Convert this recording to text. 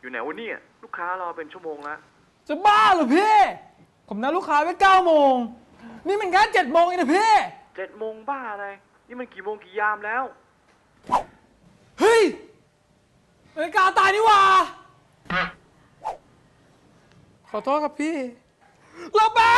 อยู่ไหนวะเนี่ย ลูกค้ารอเป็นชั่วโมงแล้วจะบ้าเหรอพี่ ผมนัดลูกค้าไว้เก้าโมง นี่มันแค่เจ็ดโมงเองนะพี่ เจ็ดโมงบ้าอะไร นี่มันกี่โมงกี่ยามแล้ว เฮ้ยนาฬิกาตายนี่หว่า ขอโทษครับพี่ราแป๊บ